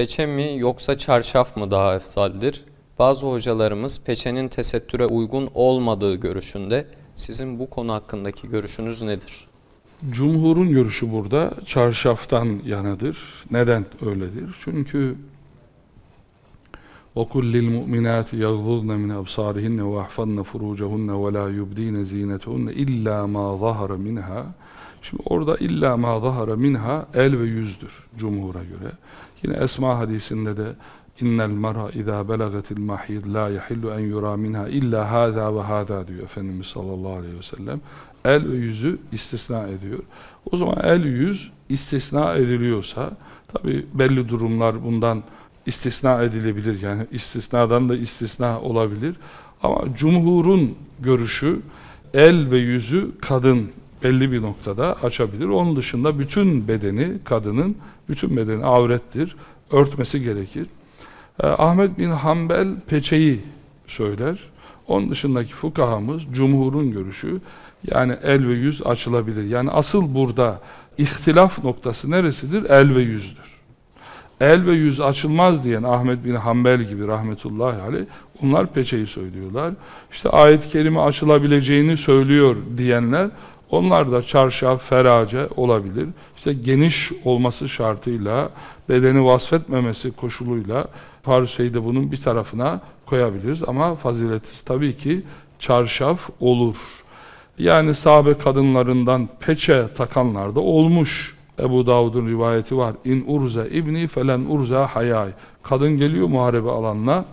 peçe mi yoksa çarşaf mı daha efsaldir? Bazı hocalarımız peçenin tesettüre uygun olmadığı görüşünde. Sizin bu konu hakkındaki görüşünüz nedir? Cumhurun görüşü burada çarşaftan yanadır. Neden öyledir? Çünkü وَقُلْ لِلْمُؤْمِنَاتِ يَغْضُضْنَ مِنْ أَبْصَارِهِنَّ وَيَحْفَظْنَ فُرُوجَهُنَّ وَلَا يُبْدِينَ زِينَتَهُنَّ إِلَّا مَا ظَهَرَ مِنْهَا Şimdi orada illa ma zahara minha el ve yüzdür cumhura göre. Yine Esma hadisinde de innel mara izâ belagatil mahid la yahillu en yura minha illa hâzâ ve hâzâ diyor Efendimiz sallallahu aleyhi ve sellem. El ve yüzü istisna ediyor. O zaman el yüz istisna ediliyorsa tabi belli durumlar bundan istisna edilebilir. Yani istisnadan da istisna olabilir. Ama cumhurun görüşü el ve yüzü kadın belli bir noktada açabilir. Onun dışında bütün bedeni kadının bütün bedeni avrettir. Örtmesi gerekir. Ee, Ahmet bin Hanbel peçeyi söyler. Onun dışındaki fukahamız cumhurun görüşü yani el ve yüz açılabilir. Yani asıl burada ihtilaf noktası neresidir? El ve yüzdür. El ve yüz açılmaz diyen Ahmet bin Hanbel gibi rahmetullahi aleyh onlar peçeyi söylüyorlar. İşte ayet-i kerime açılabileceğini söylüyor diyenler onlar da çarşaf, ferace olabilir. İşte geniş olması şartıyla, bedeni vasfetmemesi koşuluyla Farse'yi de bunun bir tarafına koyabiliriz. Ama fazileti tabii ki çarşaf olur. Yani sahabe kadınlarından peçe takanlar da olmuş. Ebu Davud'un rivayeti var. İn urze ibni felen urze hayay. Kadın geliyor muharebe alanına.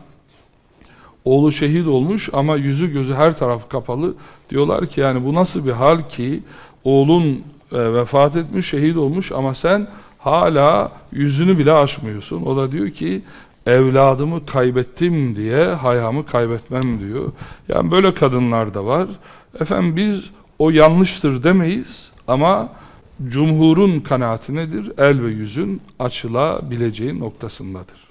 Oğlu şehit olmuş ama yüzü gözü her taraf kapalı. Diyorlar ki yani bu nasıl bir hal ki oğlun e, vefat etmiş, şehit olmuş ama sen hala yüzünü bile açmıyorsun. O da diyor ki evladımı kaybettim diye hayamı kaybetmem diyor. Yani böyle kadınlar da var. Efendim biz o yanlıştır demeyiz ama cumhurun kanaati nedir? El ve yüzün açılabileceği noktasındadır.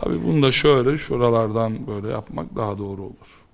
Tabii bunu da şöyle şuralardan böyle yapmak daha doğru olur.